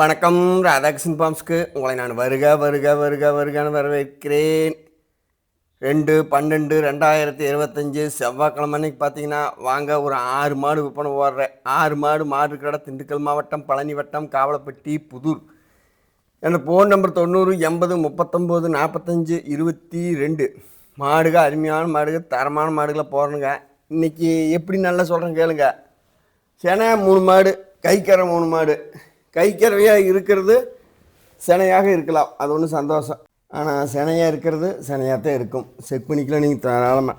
வணக்கம் ராதாகிருஷ்ணன் பாம்ஸ்க்கு. உங்களை நான் வருக வருக வருக வருகன்னு வரவேற்கிறேன். ரெண்டு பன்னெண்டு ரெண்டாயிரத்தி இருபத்தஞ்சி செவ்வாய்க்கிழமை அன்னைக்கு பார்த்தீங்கன்னா வாங்க ஒரு ஆறு மாடு விற்பனை போடுறேன் ஆறு மாடு மாடு இருக்கிற திண்டுக்கல் மாவட்டம் பழனி வட்டம் காவலப்பட்டி புதூர். என்னோடய ஃபோன் நம்பர் தொண்ணூறு எண்பது முப்பத்தொம்போது நாற்பத்தஞ்சு இருபத்தி ரெண்டு. மாடுக அருமையான மாடுக தரமான மாடுகளை போடணுங்க. இன்றைக்கி எப்படி நல்லா சொல்கிறேன் கேளுங்க. சென மூணு மாடு கைக்கரை மூணு மாடு. கைக்கறவையாக இருக்கிறது சினையாக இருக்கலாம். அது ஒன்றும் சந்தோஷம். ஆனால் சினையாக இருக்கிறது சினையாக தான் இருக்கும். செக் பண்ணிக்கலாம் நீங்கள் தாராளமாக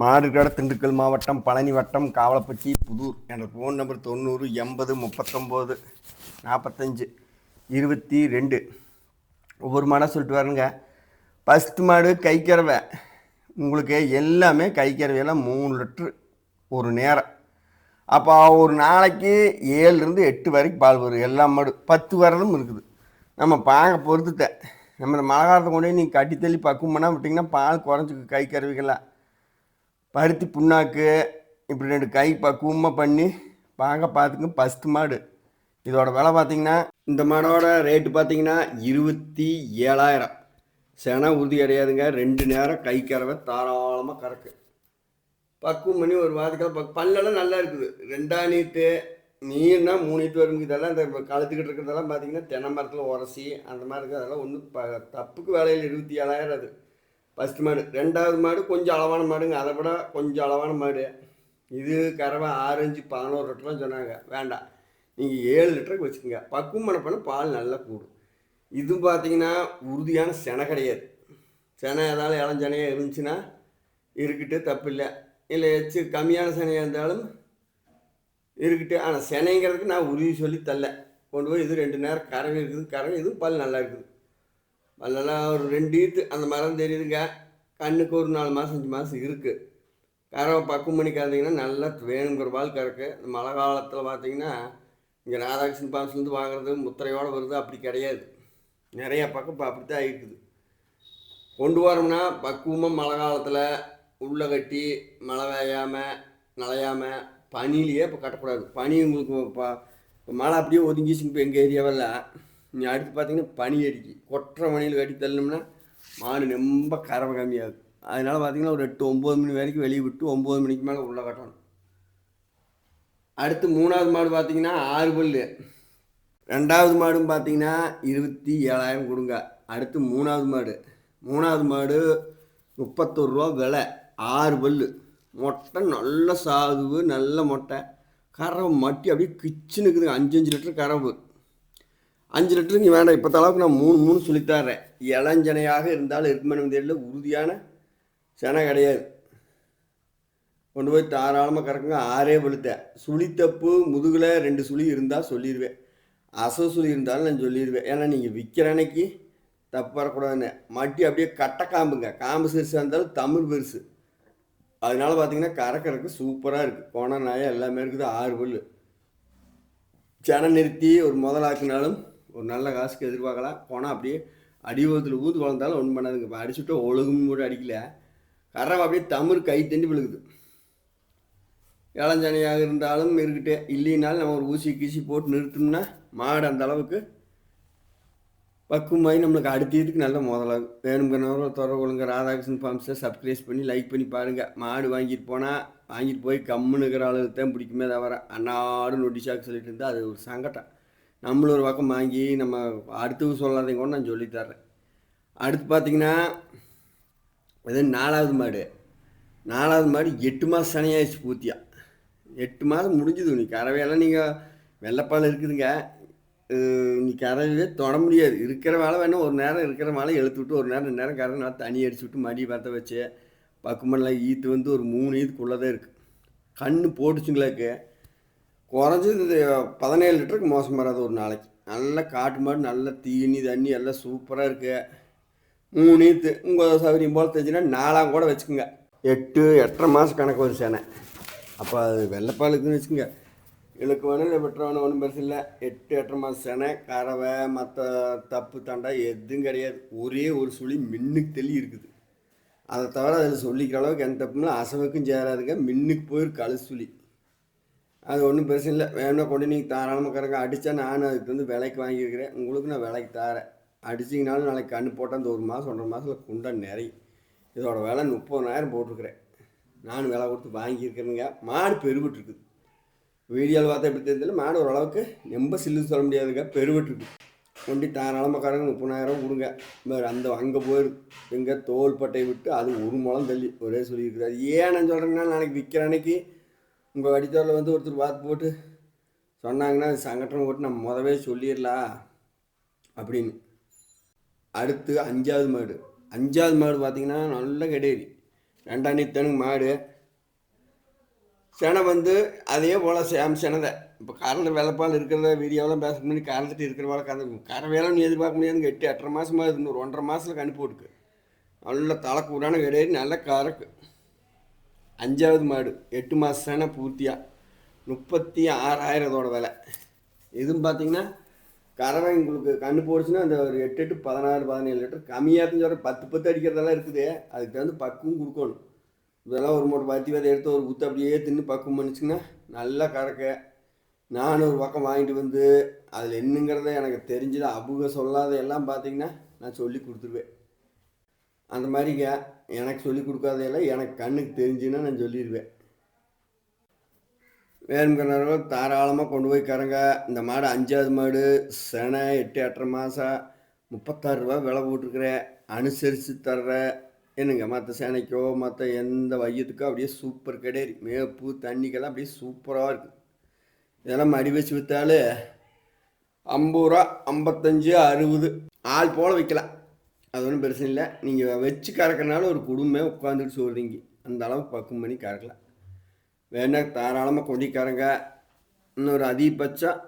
மாடு திண்டுக்கல் மாவட்டம் பழனி வட்டம் காவலப்பட்டி புதூர் என்ற ஃபோன் நம்பர் தொண்ணூறு எண்பது முப்பத்தொம்போது நாற்பத்தஞ்சு இருபத்தி ரெண்டு. ஒவ்வொரு மாடாக சொல்லிட்டு வரேங்க. ஃபஸ்ட்டு மாடு கைக்கறவை உங்களுக்கு எல்லாமே கைக்கறவையெல்லாம் மூணு லிட்ரு ஒரு நேரம். அப்போ ஒரு நாளைக்கு ஏழுலேருந்து எட்டு வரைக்கும் பால் வரும். எல்லா மாடு பத்து வரதும் இருக்குது. நம்ம பாக பொறுத்துட்ட. நம்ம இந்த மழை காலத்தை கொண்டு போய் நீங்கள் கட்டி தள்ளி பக்குவம் பண்ணால் விட்டிங்கன்னா பால் குறைஞ்சிக்கு. கை கருவிகளாக பருத்தி புண்ணாக்கு இப்படி ரெண்டு கை பக்குவமாக பண்ணி பாக பார்த்துங்க ஃபஸ்ட்டு மாடு. இதோட விலை பார்த்திங்கன்னா இந்த மாடோட ரேட்டு பார்த்திங்கன்னா இருபத்தி ஏழாயிரம். சென உறுதி கிடையாதுங்க. ரெண்டு நேரம் கை கறவை தாராளமாக கறக்கு. பக்குவம் பண்ணி ஒரு வாரத்துக்கு பக் பல்லெல்லாம் நல்லா இருக்குது. ரெண்டாம் நீட்டு நீர்னா மூணு நீட்டு வரும் இதெல்லாம் இந்த கலத்துக்கிட்டு இருக்கிறதெல்லாம் பார்த்தீங்கன்னா தென்னை மரத்தில் உரசி அந்த மாதிரி இருக்குது அதெல்லாம் ஒன்றும் ப தப்புக்கு வேலையில் இருபத்தி ஏழாயிரம் அது. ஃபஸ்ட்டு மாடு. ரெண்டாவது மாடு கொஞ்சம் அளவான மாடுங்க. அதை விட கொஞ்சம் அளவான மாடு. இது கறவை ஆரஞ்சு பதினோரு லிட்டர்லாம் சொன்னாங்க. வேண்டாம். நீங்கள் ஏழு லிட்டருக்கு வச்சுக்கோங்க. பக்குவம் பண்ண பண்ண பால் நல்லா கூடும். இது பார்த்தீங்கன்னா உறுதியான செனை கிடையாது. செனை ஏதாவது இளஞ்சனையாக இருந்துச்சுன்னா இருக்கிட்டு தப்பு இல்லை இல்லை எச்சு கம்மியான சனையாக இருந்தாலும் இருக்கட்டு ஆனால் செனைங்கிறதுக்கு நான் உறுதி சொல்லி தரல. கொண்டு போய் இது ரெண்டு நேரம் கறவை இருக்குது. கறவை இதுவும் பல் நல்லா இருக்குது. பல்லெல்லாம் ஒரு ரெண்டு ஈத்து. அந்த மரம் தெரியுதுங்க. கண்ணுக்கு ஒரு நாலு மாதம் அஞ்சு மாதம் இருக்குது கறவை பக்கம் மணிக்கு கறந்தீங்கன்னா நல்லா வேணுங்கிற பால் கறக்கு. இந்த மழை காலத்தில் பார்த்தீங்கன்னா இங்கே ராதாகிருஷ்ணன் பாம்ஸ்லேருந்து வாங்குறது முத்திரையோடு வருது. அப்படி கிடையாது. நிறையா பக்கம் இப்போ அப்படி தான் இருக்குது. கொண்டு வரோம்னா பக்குவமாக மழை காலத்தில் உள்ளே கட்டி மழை வேயாமல் நனையாமல் பனிலேயே இப்போ கட்டக்கூடாது. பனி உங்களுக்கு இப்போ மழை அப்படியே ஒதுங்கிச்சு இப்போ எங்கள் ஏரியாவில் நீ அடுத்து பார்த்தீங்கன்னா பனி அடிக்கி. கொட்டுற மணியில் கட்டி தள்ளணும்னா மாடு ரொம்ப கறவை கம்மியாகுது. அதனால் பார்த்தீங்கன்னா ஒரு எட்டு ஒம்பது மணி வரைக்கும் வெளியே விட்டு ஒம்பது மணிக்கு மேலே உள்ளே கட்டணும். அடுத்து மூணாவது மாடு பார்த்தீங்கன்னா ஆறு பல்லு. ரெண்டாவது மாடும் பார்த்தீங்கன்னா இருபத்தி ஏழாயிரம் கொடுங்க. அடுத்து மூணாவது மாடு. மூணாவது மாடு முப்பத்தொரு ரூபா விலை. ஆறு பல்லு. மொட்டை நல்ல சாதுவு நல்ல மொட்டை. கறவை மட்டி அப்படியே கிச்சுன்னு இருக்குதுங்க அஞ்சு அஞ்சு லிட்டர் கறவு. அஞ்சு லிட்டர் நீ வேண்டாம். இப்போ அளவுக்கு நான் மூணு மூணு சொல்லித்தரேன் இளஞ்சனையாக இருந்தாலும் இருக்குமே தெரியல உறுதியான செனை கிடையாது. கொண்டு போய் தாராளமாக கறக்குங்க. ஆறே பழுத்தேன் சுழி தப்பு முதுகில் ரெண்டு சுழி இருந்தால் சொல்லிடுவேன் அச சுழி இருந்தாலும் நான் சொல்லிடுவேன் ஏன்னா நீங்கள் விற்கிற அன்னைக்கு தப்பு வரக்கூடாதுன்னு. மட்டி அப்படியே கட்டை காம்புங்க. காம்பு சிறுசாக இருந்தாலும் தமிழ் பெருசு. அதனால பார்த்தீங்கன்னா கறக்கறக்கு சூப்பராக இருக்குது போன நாயம் எல்லாமே இருக்குது ஆறு புல் செனை நிறுத்தி ஒரு முதலாக்குனாலும் ஒரு நல்ல காசுக்கு எதிர்பார்க்கலாம். போனால் அப்படியே அடிபத்தில் ஊது வளர்ந்தாலும் ஒன்றும் பண்ணாதுங்க. இப்போ அடிச்சுட்டு ஒழுகும் கூட அடிக்கல. கறவை அப்படியே தமிழ் கை தண்டி விழுகுது. இளஞ்சனையாக இருந்தாலும் இருக்கட்டே இல்லைனாலும் நம்ம ஒரு ஊசி கீசி போட்டு நிறுத்தோம்னா மாடு அந்த அளவுக்கு பக்குவமாகி நம்மளுக்கு அடுத்த இதுக்கு நல்ல முதலாகும். வேணுங்கிறவங்க தொடர் ஒழுங்கு ராதாகிருஷ்ணன் ஃபார்ம்ஸை சப்ஸ்கிரைஸ் பண்ணி லைக் பண்ணி பாருங்கள் மாடு வாங்கிட்டு போனால் வாங்கிட்டு போய் கம்முனுக்கிற அளவுக்கு தான் பிடிக்குமே தவிர அன்னாடு நொட்டிஷாக்கு சொல்லிட்டு இருந்தால் அது ஒரு சங்கடம். நம்மளும் ஒரு பக்கம் வாங்கி நம்ம அடுத்தவங்க சொல்லாதையும் கூட நான் சொல்லித்தர்றேன் அடுத்து பார்த்தீங்கன்னா இது நாலாவது மாடு. நாலாவது மாடு எட்டு மாதம் சனியாயிடுச்சு பூத்தியா? எட்டு மாதம் முடிஞ்சுது நீ கறவையெல்லாம் நீங்கள் வெள்ளைப்பால் இருக்குதுங்க. இன்னைக்கு கறவையே தொட முடியாது. இருக்கிற வேலை வேணும். ஒரு நேரம் இருக்கிற மேலே எழுத்து விட்டு ஒரு நேரம் ரெண்டு நேரம் கரை நல்லா தண்ணி அடிச்சு விட்டு மடி பற்ற வச்சு பக்குமெல்லாம் ஈத்து வந்து ஒரு மூணு ஈத்துக்குள்ளே தான் இருக்குது கண் போட்டுச்சுங்களாக்கு குறைஞ்சது பதினேழு லிட்டருக்கு மோசம் வராது ஒரு நாளைக்கு. நல்ல காட்டு மாடு நல்ல தீனி தண்ணி எல்லாம் சூப்பராக இருக்குது மூணு ஈத்து. உங்கள் சௌகரியம் போல் தெரிஞ்சுன்னா நாலாம் கூட வச்சுக்கோங்க. எட்டு எட்டரை மாதம் கணக்கு வரும் சேனை. அப்போ அது வெள்ளைப்பாலுக்குன்னு வச்சுக்கோங்க. இழுக்கு வேணும் ஒன்றும் பெருசு இல்லை. எட்டு எட்டரை மாதம் சேனை கறவை மற்ற தப்பு தண்டா எதுவும் கிடையாது. ஒரே ஒரு சுழி மின்னுக்கு தெளி இருக்குது. அதை தவிர அதில் சொல்லிக்கிற அளவுக்கு எந்த தப்புனா அசவுக்கும் சேராதுங்க. மின்னுக்கு போயிரு கழு சுழி. அது ஒன்றும் பிரச்சனை இல்லை. வேணும்னா கொண்டு நீங்கள் தாராளமாக கறங்க. அடித்தா நான் அதுக்கு வந்து விலைக்கு வாங்கியிருக்கிறேன் உங்களுக்கு நான் விலைக்கு தரேன். அடிச்சிங்கனாலும் நாளைக்கு கண்ணு போட்டால் அந்த ஒரு மாதம் ஒன்றரை மாதத்தில் குண்டா நிறைய இதோட விலை முப்பதாயிரம் போட்டிருக்கிறேன். நான் விலை கொடுத்து வாங்கியிருக்கிறேங்க மாடு பெருவிட்டுருக்குது வீடியோவில் பார்த்தா எப்படி தெரியல மாடு ஓரளவுக்கு ரொம்ப சில்லு சொல்ல முடியாதுங்க பெருவிட்டு கொண்டு தாராளமாக கறங்க முப்பதாயிரம் கொடுங்க. வேறு அந்த அங்கே போயிருக்கு எங்கே தோள்பட்டை விட்டு அது ஒரு முளம் தள்ளி ஒரே சொல்லியிருக்குது ஏன் நான் சொல்கிறேங்கன்னா நாளைக்கு விற்கிற அன்னைக்கு உங்கள் வடித்தோரில் வந்து ஒருத்தர் பார்த்து போட்டு சொன்னாங்கன்னா அது சங்கடம் போட்டு நம்ம முதவே சொல்லிடலாம் அப்படின்னு. அடுத்து அஞ்சாவது மாடு. அஞ்சாவது மாடு பார்த்தீங்கன்னா நல்ல கிடையாது ரெண்டாம் நித்தனுக்கு மாடு. செனை வந்து அதே போல் சேம் செனதை இப்போ கரண்ட் வெள்ளப்பால் இருக்கிறத வீடியோலாம் பேச முன்னாடி கறந்துட்டு இருக்கிற வேலை கறந்து கரை வேலை நீ எதிர்பார்க்க முடியாதுங்க எட்டு எட்டரை மாதமாக இருந்து ஒரு ஒன்றரை மாதத்தில் கணிப்பு போட்டுக்கு. நல்ல தலைக்கூடான கிடையாது நல்ல கறக்கு அஞ்சாவது மாடு எட்டு மாத செனை பூர்த்தியாக முப்பத்தி ஆறாயிரம் இதோட விலை. இதுவும் பார்த்தீங்கன்னா கறவை உங்களுக்கு கண்ணு போடுச்சுன்னா அந்த ஒரு எட்டு எட்டு பதினாறு பதினேழு லிட்டர் கம்மியாக சொல்கிற பத்து பத்து அடிக்கிறதெல்லாம் இருக்குது. அதுக்கு தகுந்த பக்குவம் கொடுக்கணும். இதெல்லாம் ஒரு மூட்டை பத்தி விதை எடுத்து ஒரு குத்து அப்படியே தின்னு பக்குவம் பண்ணிச்சுங்கன்னா நல்லா கறக்க. நானும் ஒரு பக்கம் வாங்கிட்டு வந்து அதில் என்னங்கிறத எனக்கு தெரிஞ்சது அவங்க சொல்லாத எல்லாம் பார்த்தீங்கன்னா நான் சொல்லி கொடுத்துருவேன். அந்த மாதிரிங்க எனக்கு சொல்லி கொடுக்காதையெல்லாம் எனக்கு கண்ணுக்கு தெரிஞ்சுன்னா நான் சொல்லிடுவேன் வேணுங்கிறவர்கள் தாராளமாக கொண்டு போய் கறங்க. இந்த மாடு அஞ்சாவது மாடு செனை எட்டு எட்டரை மாதம் முப்பத்தாறு ரூபா விலை போட்டிருக்கிறேன். அனுசரித்து தர்றேன். என்னங்க மற்ற சேனைக்கோ மற்ற எந்த வையத்துக்கோ அப்படியே சூப்பர் கிடையாது. மேப்பு தண்ணிக்கெல்லாம் அப்படியே சூப்பராக இருக்குது இதெல்லாம் மடி வச்சு விற்றாலே ஐம்பது ரூபா ஐம்பத்தஞ்சு அறுபது. ஆள் போல் விற்கலாம் அது ஒன்றும் பிரச்சனை இல்லை. நீங்கள் வச்சு கறக்கறனால ஒரு குடும்பமே உட்காந்துட்டு சொல்கிறீங்க அந்த அளவுக்கு பக்குவம் பண்ணி கறக்கலாம் வேணா தாராளமாக கொண்டிக்காரங்க இன்னொரு அதிகபட்சம்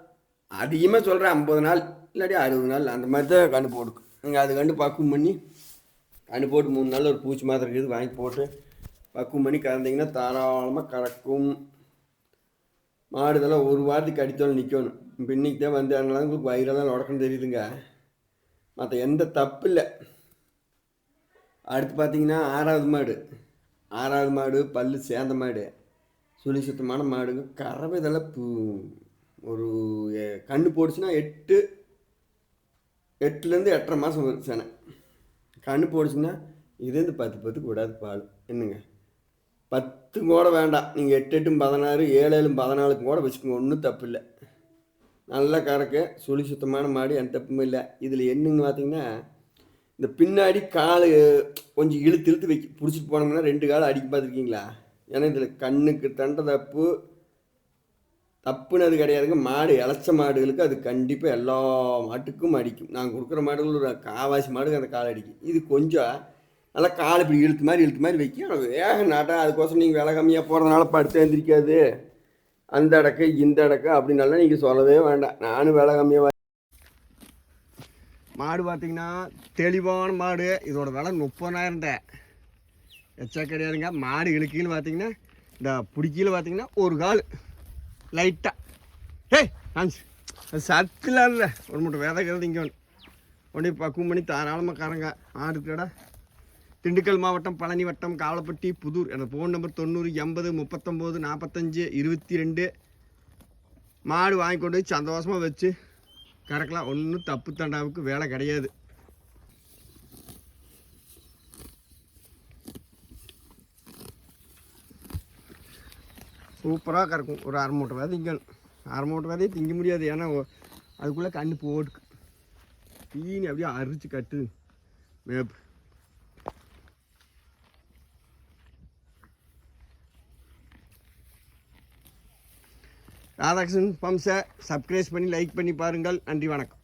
அதிகமாக சொல்கிறேன் ஐம்பது நாள் இல்லாட்டி அறுபது நாள் அந்த மாதிரி தான் கண்டு போட்டுக்கும். நீங்கள் அது கண்டு பக்குவம் பண்ணி கண்டு போட்டு மூணு நாள் ஒரு பூச்சி மாத்திரை இருக்குது வாங்கி போட்டு பக்குவம் பண்ணி கறந்தீங்கன்னா தாராளமாக கறக்கும். மாடு இதெல்லாம் ஒரு வாரத்துக்கு அடித்தாலும் நிற்கணும் இப்போ இன்றைக்கி தான் வந்து அதனால உங்களுக்கு வயிறெல்லாம் உடக்கணும் தெரியுதுங்க. மற்ற எந்த தப்பு இல்லை. அடுத்து பார்த்தீங்கன்னா ஆறாவது மாடு. ஆறாவது மாடு பல்லு சேர்ந்த மாடு. சுழி சுத்தமான மாடுங்க. கறவை இதெல்லாம் பூ ஒரு கண்ணு போடுச்சுன்னா எட்டு எட்டுலேருந்து எட்டரை மாதம் வரும் சேனை. கண்ணு போடுச்சுன்னா இதுலேருந்து பத்து பத்துக்கு விடாது பால். என்னங்க? பத்து கூட வேண்டாம். நீங்கள் எட்டு எட்டும் பதினாறு ஏழு ஏழும் பதினாலுக்கும் கூட வச்சுக்கோங்க. ஒன்றும் தப்பு இல்லை. நல்ல கறக்க சுழி சுத்தமான மாடு எந்த தப்புமே இல்லை. இதில் என்னங்க பார்த்தீங்கன்னா இந்த பின்னாடி கால் கொஞ்சம் இழுத்து இழுத்து வைக்க பிடிச்சிட்டு போனோம்னா ரெண்டு கால் அடிக்க பார்த்துருக்கீங்களா? ஏன்னா இதில் கண்ணுக்கு தண்ட தப்பு தப்புனது கிடையாதுங்க. மாடு இளைச்ச மாடுகளுக்கு அது கண்டிப்பாக எல்லா மாட்டுக்கும் அடிக்கும். நாங்கள் கொடுக்குற மாடுகள் ஒரு காவாசி மாடுக்கு அந்த கால் அடிக்கும். இது கொஞ்சம் நல்லா கால் இப்படி இழுத்து மாதிரி இழுத்து மாதிரி வைக்கும். ஆனால் வேக நாட்டா அதுக்கோசரம் நீங்கள் விலை கம்மியாக போகிறதுனால படுத்து எழுந்திரிக்காது அந்த இடக்கு இந்த இடக்கு அப்படின்னாலாம் நீங்கள் சொல்லவே வேண்டாம். நானும் விலை கம்மியாக மாடு பார்த்தீங்கன்னா தெளிவான மாடு. இதோட விலை முப்பதாயிரம்ட்ட. எச்சா கிடையாதுங்க. மாடு இழுக்கையில் பார்த்தீங்கன்னா இந்த பிடிக்கையில் பார்த்தீங்கன்னா ஒரு கால். லைட்டாக ஏய் நான் அது சத்தில் இல்லை ஒரு மூட்டை விதைக்கிறது இங்கே ஒன்று உடனே பக்குவம் பண்ணி தாராளமாக காரங்க ஆடு திண்டுக்கல் மாவட்டம் பழனி வட்டம் காவலப்பட்டி புதூர். எனது ஃபோன் நம்பர் தொண்ணூறு எண்பது முப்பத்தொம்போது நாற்பத்தஞ்சு இருபத்தி ரெண்டு மாடு வாங்கி கொண்டு போய் சந்தோஷமாக வச்சு கறக்கலாம். ஒன்றும் தப்பு தண்டாவுக்கு வேலை கிடையாது. சூப்பராக கறக்கும். ஒரு அரை மூட்டை விதை திங்கணும். அரை மூட்டை விதையை திங்க முடியாது. ஏன்னா அதுக்குள்ளே கண்ணு போட்டு தீனி அப்படியே அரிச்சு கட்டு மேப்பு. ராதாகிருஷ்ணன் பம்சை சப்ஸ்கிரைப் பண்ணி லைக் பண்ணி பாருங்கள். நன்றி வணக்கம்.